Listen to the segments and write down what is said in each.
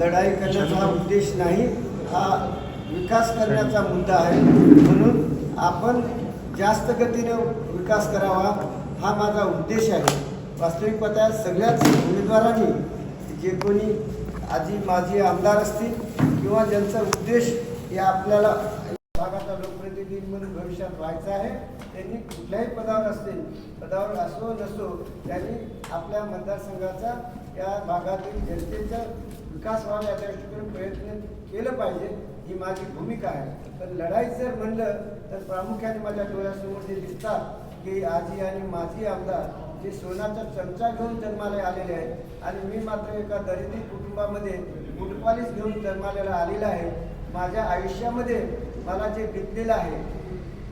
लढाई करण्याचा हा उद्देश नाही हा विकास करण्याचा मुद्दा आहे. म्हणून आपण जास्त गतीने विकास करावा हा माझा उद्देश आहे. वास्तविक पाहता सगळ्याच उमेदवारांनी जे कोणी आजी माझी आमदार असतील किंवा ज्यांचा उद्देश हे आपल्याला भागाचा लोकप्रतिनिधी म्हणून भविष्यात व्हायचं आहे त्यांनी कुठल्याही पदावर असतील पदावर असो नसो त्यांनी आपल्या मतदारसंघाचा या भागातील जनतेचा विकास व्हावा या दृष्टीकडून प्रयत्न केलं पाहिजे ही माझी भूमिका आहे. पण लढाई जर म्हणलं तर प्रामुख्याने माझ्या डोळ्यासमोर जे दिसतात की आजी आणि माझी आमदार जे सोनाचा चमचा घेऊन जन्माला आलेले आहेत आणि मी मात्र एका दरिद्री कुटुंबामध्ये फुटपालीस घेऊन जन्माला आलेला आहे माझ्या आयुष्यामध्ये मला जे बितलेलं आहे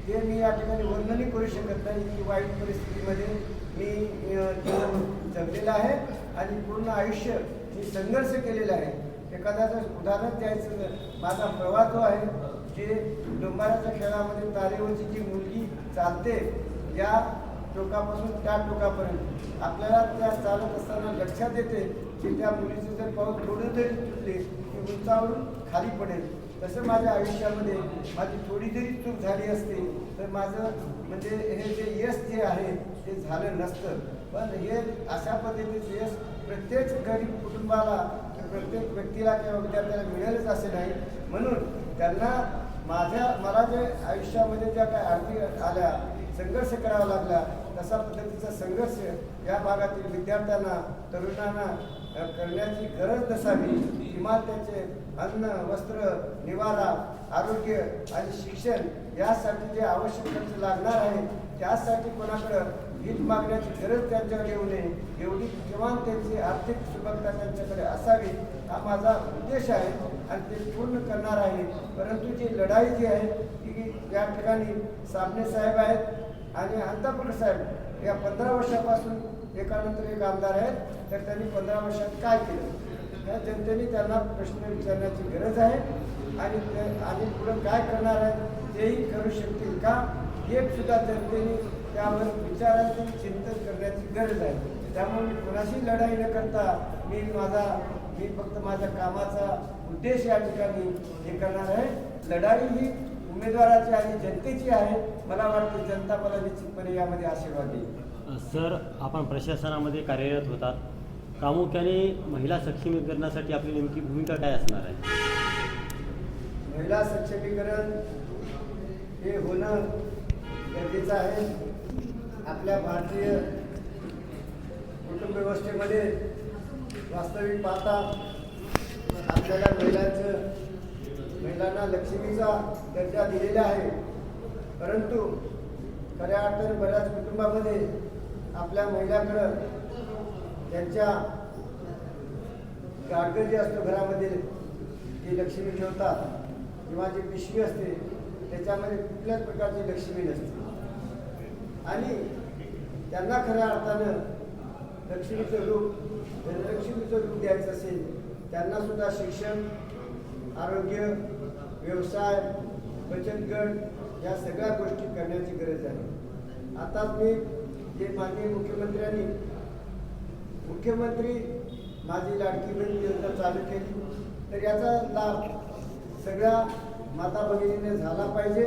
ते मी या ठिकाणी वर्णनही करू शकत नाही की वाईट परिस्थितीमध्ये मी जीवन जगलेलं आहे आणि पूर्ण आयुष्य मी संघर्ष केलेला आहे. एखाद्याचं उदाहरण द्यायचं माझा प्रवाह जो आहे जे डोंबाराच्या खेळामध्ये तारेवरची जी मुलगी चालते या टोकापासून त्या टोकापर्यंत आपल्याला त्या चालत असताना लक्षात येते की त्या मुलीचं जर पाऊस थोडं तरी तुटले की उंचावरून खाली पडेल. तसं माझ्या आयुष्यामध्ये माझी थोडी जरी चूक झाली असती तर माझं म्हणजे हे जे यश जे आहे ते झालं नसतं. पण हे अशा पद्धतीचं यश प्रत्येक गरीब कुटुंबाला प्रत्येक व्यक्तीला किंवा विद्यार्थ्याला मिळेलच असे नाही. म्हणून त्यांना माझ्या मला जे आयुष्यामध्ये ज्या काही अडचणी आल्या संघर्ष करावा लागला तसा पद्धतीचा संघर्ष या भागातील विद्यार्थ्यांना तरुणांना करण्याची गरज नसावी. किमान त्यांचे अन्न वस्त्र निवारा आरोग्य आणि शिक्षण यासाठी जे आवश्यक खर्च लागणार आहे त्यासाठी कोणाकडं भीक मागण्याची गरज त्यांच्याकडे येऊ नये. एवढी किमान त्यांची आर्थिक सुबकता त्यांच्याकडे असावी हा माझा उद्देश आहे आणि ते पूर्ण करणार आहे परंतु जी लढाई जी आहे ती या ठिकाणी सामने साहेब आहेत आणि अंतापूर साहेब या पंधरा वर्षापासून एकानंतर एक आमदार आहेत तर त्यांनी पंधरा वर्षात काय केलं? या जनतेने त्यांना प्रश्न विचारण्याची गरज आहे. आणि आणि पुढं काय करणार आहेत तेही करू शकतील का? हे सुद्धा जनतेने त्यावर विचारायचं चिंतन करण्याची गरज आहे. त्यामुळे मी कोणाशी लढाई न करता मी माझा मी फक्त माझ्या कामाचा उद्देश या ठिकाणी हे करणार आहे. लढाई ही उमेदवाराची आणि जनतेची आहे. मला वाटतं जनता मला निश्चितपणे यामध्ये आशीर्वाद देईल. सर आपण प्रशासनामध्ये कार्यरत होतात. प्रामुख्याने महिला सक्षमीकरणासाठी आपली नेमकी भूमिका काय असणार आहे? महिला सक्षमीकरण हे होणं गरजेचं आहे. आपल्या भारतीय कुटुंबव्यवस्थेमध्ये वास्तविक पाहता आपल्याला महिलांचं महिलांना लक्ष्मीचा दर्जा दिलेला आहे. परंतु खऱ्या अर्थाने बऱ्याच कुटुंबामध्ये आपल्या महिलाकडं त्यांच्या गाडगं जे असतो घरामध्ये जी लक्ष्मी ठेवतात किंवा जी पिशवी असते त्याच्यामध्ये कुठल्याच प्रकारची लक्ष्मी नसते. आणि त्यांना खऱ्या अर्थानं लक्ष्मीचं रूप धनलक्ष्मीचं रूप द्यायचं असेल त्यांना सुद्धा शिक्षण आरोग्य व्यवसाय बचत गट या सगळ्या गोष्टी करण्याची गरज आहे. आताच मी जे माननीय मुख्यमंत्र्यांनी मुख्यमंत्री माझी लाडकी बहीण योजना चालू केली. तर याचा लाभ सगळ्या माता भगिनीने झाला पाहिजे.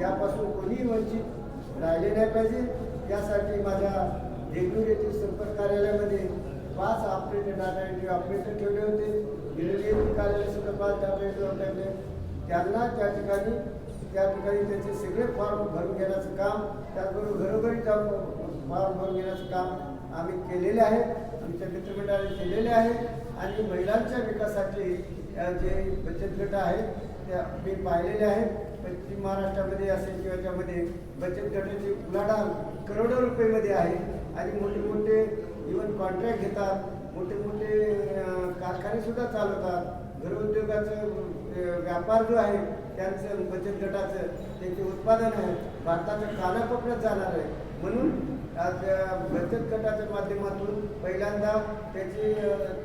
यापासून कोणीही वंचित राहिले नाही पाहिजे. यासाठी माझ्या देगलूर येथील संपर्क कार्यालयामध्ये पाच ऑपरेटर डाटा एंट्री ऑपरेटर ठेवले होते. डिलिव्हरी कार्यालय सुद्धा पाच डाटा एंट्री ठेवले त्यांना त्या ठिकाणी त्या ठिकाणी त्याचे सगळे फॉर्म भरून घेण्याचं काम त्याचबरोबर घरोघरी जाऊन फॉर्म भरून घेण्याचं काम आम्ही केलेले आहे आमच्या मित्रमंडळाने केलेले आहे आणि महिलांच्या विकासासाठी जे बचत गट आहेत त्या मी पाहिलेले आहेत. पश्चिम महाराष्ट्रामध्ये असेल किंवा त्यामध्ये बचत गटाची उलाढाल करोडो रुपयेमध्ये आहे आणि मोठे मोठे इवन कॉन्ट्रॅक्ट घेतात मोठे मोठे कारखानेसुद्धा चालवतात. घरउद्योगाचं व्यापार जो आहे त्यांचं बचत गटाचं त्याचे उत्पादन आहे. भारताच्या कानाकोपऱ्यात जाणार आहे. म्हणून आज बचत गटाच्या माध्यमातून पहिल्यांदा त्याची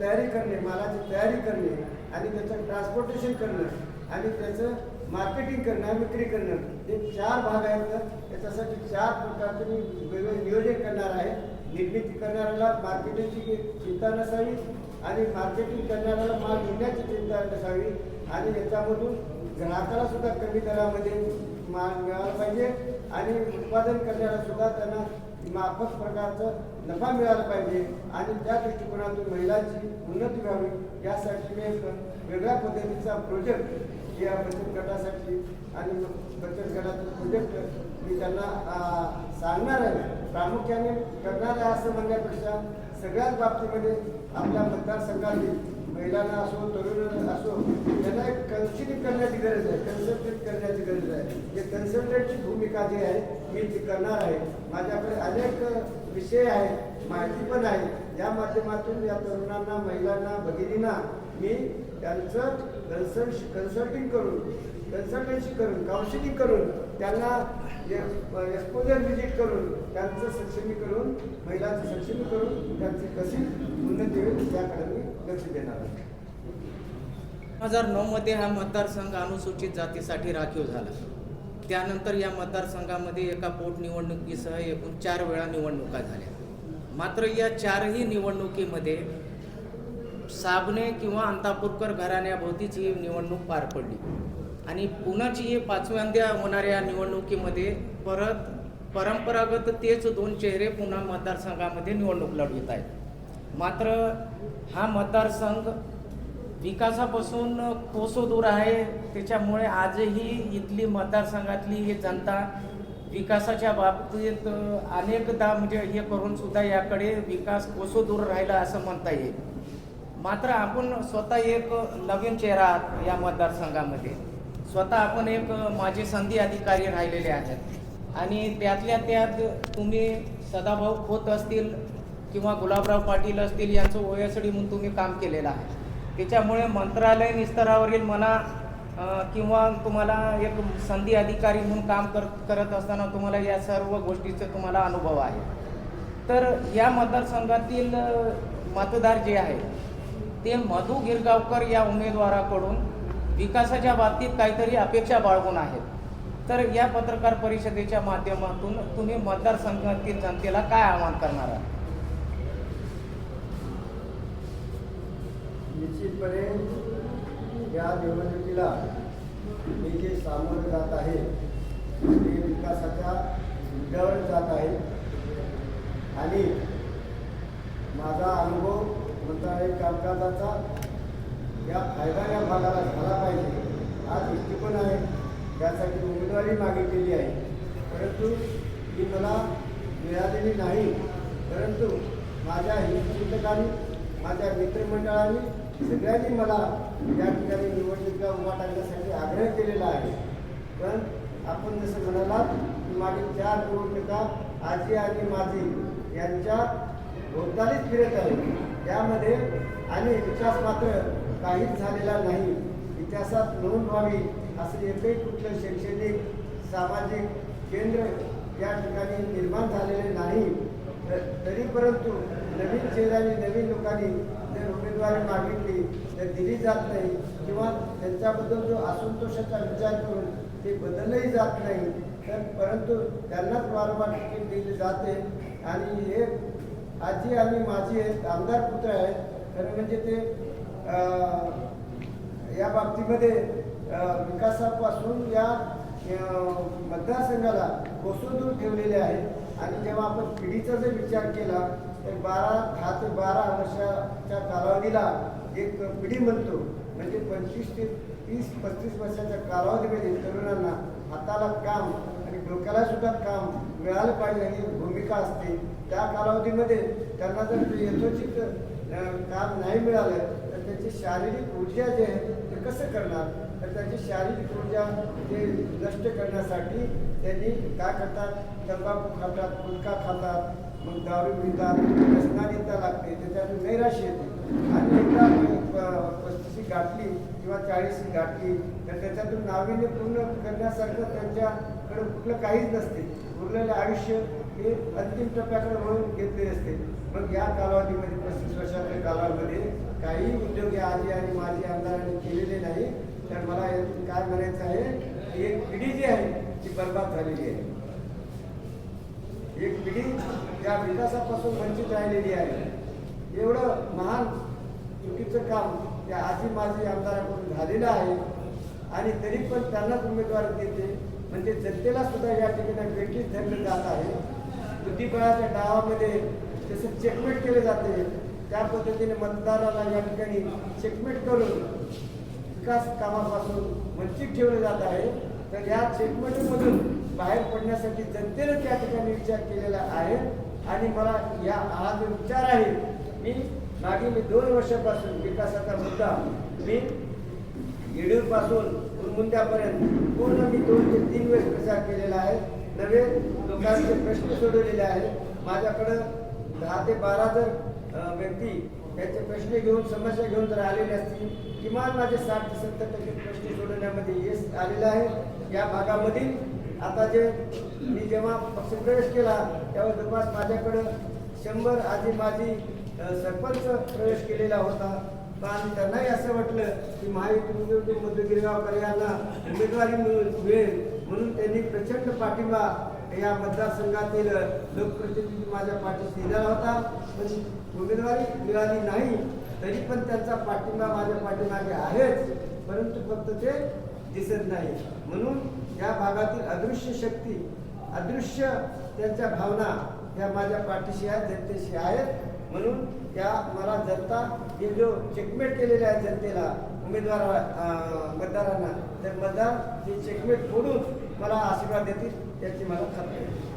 तयारी करणे मालाची तयारी करणे आणि त्याचं ट्रान्सपोर्टेशन करणं आणि त्याचं मार्केटिंग करणं विक्री करणं हे चार भाग आहेत. त्याच्यासाठी चार प्रकारचे मी वेगवेगळे नियोजन करणार आहे. निर्मिती करणाऱ्याला मार्केटिंगची चिंता नसावी आणि मार्केटिंग करणाऱ्याला माल घेण्याची चिंता नसावी आणि याच्यामधून ग्राहकाला सुद्धा कमी दरामध्ये माल मिळाला पाहिजे आणि उत्पादन करण्याला सुद्धा त्यांना माफक प्रकारचं नफा मिळाला पाहिजे आणि त्या दृष्टिकोनातून महिलांची उन्नती व्हावी यासाठी मी एक वेगळ्या पद्धतीचा प्रोजेक्ट या बचत गटासाठी आणि बचत गटाचा प्रोजेक्ट मी त्यांना सांगणार आहे. प्रामुख्याने करणार आहे असं म्हणण्यापेक्षा सगळ्याच बाबतीमध्ये आपल्या मतदारसंघातील महिलांना असो तरुणांना असो त्यांना एक कन्सिलिंग करण्याची गरज आहे कन्सल्टेट करण्याची गरज आहे. जे कन्सल्टंटची भूमिका जी आहे मी ती करणार आहे. माझ्याकडे अनेक विषय आहेत माहिती पण आहे. या माध्यमातून या तरुणांना महिलांना भगिनींना मी त्यांचं कन्सल्ट कन्सल्टिंग करून कन्सल्टन्सी करून काउन्सिलिंग करून त्यांना एक्सपोजर व्हिजिट करून त्यांचं सक्षमीकरण महिलांचं सक्षमीकरण त्यांची कशी उन्नती होईल त्याकडे मी लक्ष देणार दोन हजार नऊमध्ये हा मतदारसंघ अनुसूचित जातीसाठी राखीव झाला. त्यानंतर या मतदारसंघामध्ये एका पोटनिवडणुकीसह एकूण चार वेळा निवडणुका झाल्या. मात्र या चारही निवडणुकीमध्ये साबणे किंवा अंतापूरकर घराण्याभोवतीच ही निवडणूक पार पडली. आणि पुण्याची ही पाचव्यांदा होणाऱ्या निवडणुकीमध्ये परत परंपरागत तेच दोन चेहरे पुन्हा मतदारसंघामध्ये निवडणूक लढवित आहेत. मात्र हा मतदारसंघ विकासापासून कोसो दूर आहे. त्याच्यामुळे आजही इथली मतदारसंघातली ही जनता विकासाच्या बाबतीत अनेकदा म्हणजे हे करून सुद्धा याकडे विकास कोसो दूर राहिला असं म्हणता येईल. मात्र आपण स्वतः एक नवीन चेहरा आहात या मतदारसंघामध्ये. स्वतः आपण एक माझी संधी अधिकारी राहिलेले आहेत. आणि त्यातल्या त्यात तुम्ही सदाभाऊ होत असतील किंवा गुलाबराव पाटील असतील यांचं ओएसडी म्हणून तुम्ही काम केलेलं आहे. त्याच्यामुळे मंत्रालय स्तरावरील म्हणा किंवा तुम्हाला एक संधी अधिकारी म्हणून काम कर करत असताना तुम्हाला या सर्व गोष्टीचा तुम्हाला अनुभव आहे. तर या मतदारसंघातील मतदार जे आहे ते मधु गिरगावकर या उमेदवाराकडून विकासाच्या बाबतीत काहीतरी अपेक्षा बाळगून आहेत. तर या पत्रकार परिषदेच्या माध्यमातून तुम्ही मतदारसंघातील जनतेला काय आवाहन करणार आहात? निश्चितपणे या निवडणुकीला हे जे सामोरं जात आहे ते विकासाच्या मुद्द्यावर जात आहे. आणि माझा अनुभव मंत्रालय कामकाजाचा या फायदा या भागाला झाला पाहिजे हा दृष्टिकोन आहे. त्यासाठी उमेदवारी मागितलेली आहे. परंतु ती मला मिळालेली नाही. परंतु माझ्या हितचिंतकांनी माझ्या मित्रमंडळांनी सगळ्यांनी मला या ठिकाणी निवडणुका उभा टाकण्यासाठी आग्रह केलेला आहे. पण आपण जसं म्हणालात की मागील चार निवडणुका आजी आणि माझी यांच्या भोवतालीच फिरत आहे त्यामध्ये आणि विकास मात्र काहीच झालेला नाही. इतिहासात नोंद व्हावी असं एकही कुठलं शैक्षणिक सामाजिक केंद्र या ठिकाणी निर्माण झालेले नाही. तरी परंतु नवीन चेहऱ्याने नवीन लोकांनी जर उमेदवारी मागितली तर दिली जात नाही. किंवा त्यांच्याबद्दल जो असंतोषाचा विचार करून ते बदललंही जात नाही. तर परंतु त्यांनाच वारंवार तिकीट दिली जाते. आणि हे आजी आणि माझी एक आमदार पुत्र आहेत. खरं म्हणजे ते या बाबतीमध्ये विकासापासून या मतदारसंघाला कोसळून ठेवलेले आहे आणि जेव्हा आपण पिढीचा जर विचार केला तर बारा दहा ते बारा वर्षाच्या कालावधीला एक पिढी म्हणतो. म्हणजे पंचवीस ते तीस पस्तीस वर्षाच्या कालावधीमध्ये तरुणांना हाताला काम आणि डोक्याला सुद्धा काम मिळालं पाहिजे ही भूमिका असते. त्या कालावधीमध्ये त्यांना जर ते यथोचित काम नाही मिळालं तर त्याची शारीरिक ऊर्जा जे आहे ते कसं करणार? तर त्याची शारीरिक ऊर्जा ते नष्ट करण्यासाठी त्यांनी काय करतात? तंबाखू खातात गुटखा खातात मग दारू पितात व्यसनानीता लागते त्याच्यातून नैराश्य येते. आणि एकदा पस्तीशी गाठली किंवा चाळीस गाठली तर त्याच्यातून नाविन्य पूर्ण करण्यासारखं त्यांच्याकडे कुठलं काहीच नसते. उरलेलं आयुष्य हे अंतिम टप्प्याकडे वळून घेतले असते. मग या कालावधीमध्ये पस्तीस वर्षाच्या कालावधीमध्ये काही उद्योग या आजी आणि माझी आमदारांनी केलेले नाही. तर मला यातून काय म्हणायचं आहे की एक पिढी जी आहे ती बर्बाद झालेली आहे. एक पिढी त्या विकासापासून वंचित राहिलेली आहे. एवढं महान चुकीचं काम त्या आजी माजी आमदाराकडून झालेलं आहे. आणि तरी पण त्यांनाच उमेदवार देते. म्हणजे जनतेला सुद्धा या ठिकाणी वेगळीच धरलं जात आहे. बुद्धिबळाच्या डावामध्ये जसं चेकमेट केले जाते त्या पद्धतीने मतदाराला या ठिकाणी चेकमेट करून विकास कामापासून वंचित ठेवलं जात आहे. तर या चेकमेटमधून बाहेर पडण्यासाठी जनतेनं त्या ठिकाणी विचार केलेला आहे. आणि मला या हा जो विचार आहे. मी मागील दोन वर्षापासून विकासाचा मुद्दा मी येडूरपासून मुंद्यापर्यंत पूर्ण मी दोन ते तीन वेळेस प्रचार केलेला आहे. नवे लोकांचे प्रश्न सोडवलेले आहेत. माझ्याकडं दहा ते बारा जर व्यक्ती त्याचे प्रश्न घेऊन समस्या घेऊन जर आलेले असतील किमान माझे साठ ते सत्तर टक्के प्रश्न सोडवण्यामध्ये यश आलेलं आहे. या भागामधील आता जे मी जेव्हा पक्षप्रवेश केला तेव्हा जवळपास माझ्याकडं शंभर आधी माझी सरपंच प्रवेश केलेला होता. पण त्यांनाही असं वाटलं की महायुती मध्य यांना उमेदवारी मिळेल. म्हणून त्यांनी प्रचंड पाठिंबा या मतदारसंघातील लोकप्रतिनिधी माझ्या पाठीशी दिला होता. पण उमेदवारी मिळाली नाही तरी पण त्यांचा पाठिंबा माझ्या पाठीमागे आहेच. परंतु फक्त ते दिसत नाही. म्हणून या भागातील अदृश्य शक्ती अदृश्य त्यांच्या भावना या माझ्या पाठीशी आहेत जनतेशी आहेत. म्हणून त्या मला जनता हे जो चेकमेट केलेले आहे जनतेला उमेदवार मतदारांना ते मतदार हे चेकमेट फोडून मला आशीर्वाद देतील याची मला खात्री आहे.